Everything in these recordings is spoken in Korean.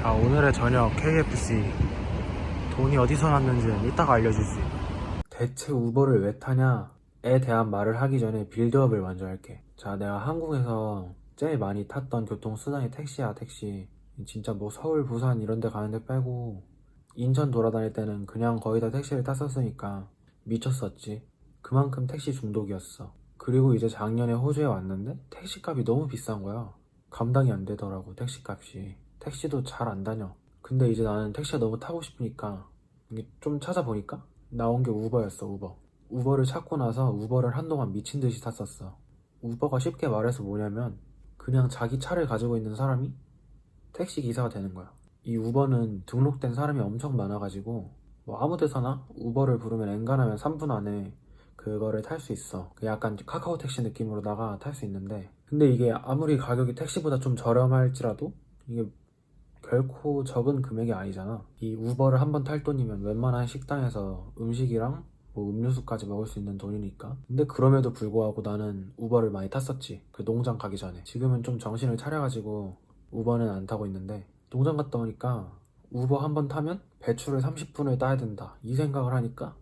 자 오늘의 저녁 KFC 돈이 어디서 났는지는 이따가 있다 대체 우버를 왜 타냐에 대한 말을 하기 전에 빌드업을 먼저 할게. 자 내가 한국에서 제일 많이 탔던 교통수단이 택시야 택시. 진짜 뭐 서울 부산 이런 데 가는 데 빼고 인천 돌아다닐 때는 그냥 거의 다 택시를 탔었으니까 미쳤었지. 그만큼 택시 중독이었어. 그리고 이제 작년에 호주에 왔는데 택시값이 너무 비싼 거야. 감당이 안 되더라고 택시값이 택시도 잘 안 다녀. 근데 이제 나는 택시가 너무 타고 싶으니까 이게 좀 찾아보니까 나온 게 우버였어 우버. 우버를 찾고 나서 우버를 한동안 미친 듯이 탔었어. 우버가 쉽게 말해서 뭐냐면 그냥 자기 차를 가지고 있는 사람이 택시 기사가 되는 거야. 이 우버는 등록된 사람이 엄청 많아가지고 뭐 아무 데서나 우버를 부르면 엔간하면 3분 안에 그거를 탈 수 있어. 그 약간 카카오 택시 느낌으로다가 탈 수 있는데. 근데 이게 아무리 가격이 택시보다 좀 저렴할지라도 이게 결코 적은 금액이 아니잖아. 이 우버를 한 번 탈 돈이면 웬만한 식당에서 음식이랑 뭐 음료수까지 먹을 수 있는 돈이니까. 근데 그럼에도 불구하고 나는 우버를 많이 탔었지. 그 농장 가기 전에. 지금은 좀 정신을 차려가지고 우버는 안 타고 있는데 농장 갔다 오니까 우버 한 번 타면 배출을 30분을 따야 된다. 이 생각을 하니까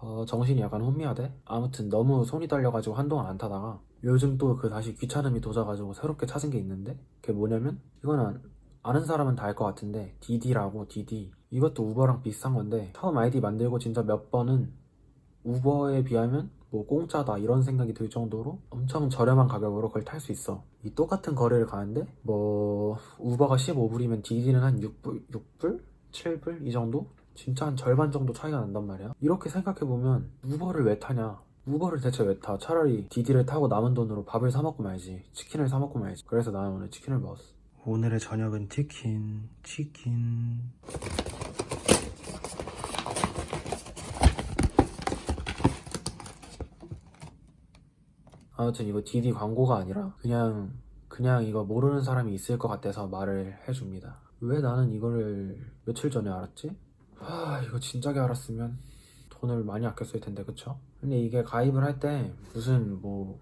어, 정신이 약간 혼미하대. 아무튼 너무 손이 떨려가지고 한동안 안 타다가 요즘 또 그 다시 귀찮음이 도져가지고 새롭게 찾은 게 있는데 그게 뭐냐면 이거는 아는 사람은 다 알 것 같은데 디디라고 디디 이것도 우버랑 비슷한 건데 처음 아이디 만들고 진짜 몇 번은 우버에 비하면 뭐 공짜다 이런 생각이 들 정도로 엄청 저렴한 가격으로 그걸 탈 수 있어 이 똑같은 거리를 가는데 뭐 우버가 15불이면 디디는 한 6불, 6불? 7불? 이 정도? 진짜 한 절반 정도 차이가 난단 말이야 이렇게 생각해보면 우버를 왜 타냐 우버를 대체 왜 타? 차라리 디디를 타고 남은 돈으로 밥을 사 먹고 말지 치킨을 사 먹고 말지 그래서 나는 오늘 치킨을 먹었어 오늘의 저녁은 치킨 치킨 아무튼 이거 디디 광고가 아니라 그냥 그냥 이거 모르는 사람이 있을 것 같아서 말을 해줍니다 왜 나는 이거를 며칠 전에 알았지? 아 이거 진작에 알았으면 돈을 많이 아꼈을 텐데 그쵸? 근데 이게 가입을 할 때 무슨 뭐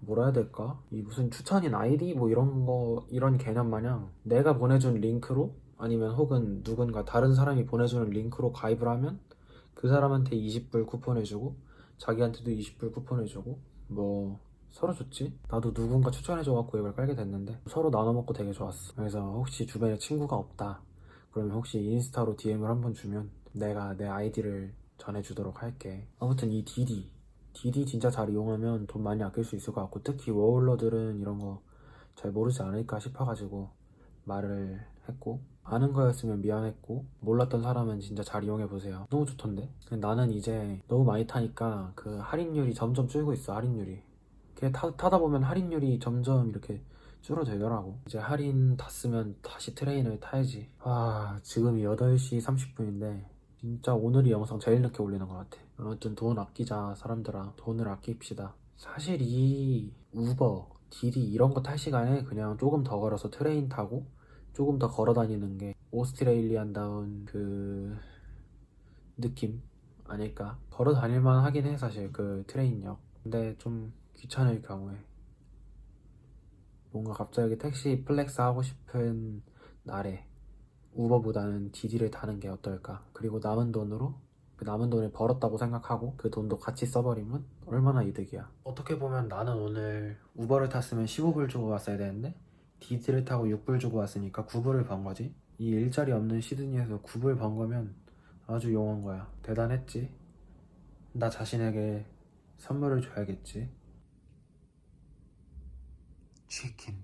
뭐라 해야 될까? 이 무슨 추천인 아이디 뭐 이런 거 이런 개념 마냥 내가 보내준 링크로 아니면 혹은 누군가 다른 사람이 보내주는 링크로 가입을 하면 그 사람한테 20불 쿠폰 해주고 자기한테도 20불 쿠폰 해주고 뭐 서로 좋지? 나도 누군가 추천해줘갖고 이걸 깔게 됐는데 서로 나눠 먹고 되게 좋았어 그래서 혹시 주변에 친구가 없다 그러면 혹시 인스타로 DM을 한번 주면 내가 내 아이디를 전해주도록 할게 아무튼 이 디디 디디 진짜 잘 이용하면 돈 많이 아낄 수 있을 것 같고 특히 워홀러들은 이런 거 잘 모르지 않을까 싶어가지고 말을 했고 아는 거였으면 미안했고 몰랐던 사람은 진짜 잘 이용해 보세요. 너무 좋던데? 나는 이제 너무 많이 타니까 그 할인율이 점점 줄고 있어 할인율이. 그게 타, 타다 보면 할인율이 점점 이렇게 줄어들더라고. 이제 할인 다 쓰면 다시 트레인을 타야지. 아 지금이 8시 30분인데 진짜 오늘 이 영상 제일 늦게 올리는 것 같아. 아무튼 돈 아끼자 사람들아. 돈을 아낍시다. 사실 이 우버 디디 이런 거 탈 시간에 그냥 조금 더 걸어서 트레인 타고 조금 더 걸어 다니는 게 오스트레일리안다운 그 느낌? 아닐까? 걸어 다닐만 하긴 해 사실 그 트레인역 근데 좀 귀찮을 경우에. 뭔가 갑자기 택시 플렉스 하고 싶은 날에 우버보다는 디디를 타는 게 어떨까? 그리고 남은 돈으로 그 남은 돈을 벌었다고 생각하고 그 돈도 같이 써버리면 얼마나 이득이야? 어떻게 보면 나는 오늘 우버를 탔으면 15불 주고 왔어야 되는데 디디를 타고 6불 주고 왔으니까 9불을 번 거지. 이 일자리 없는 시드니에서 9불 번 거면 아주 용한 거야. 대단했지. 나 자신에게 선물을 줘야겠지. 치킨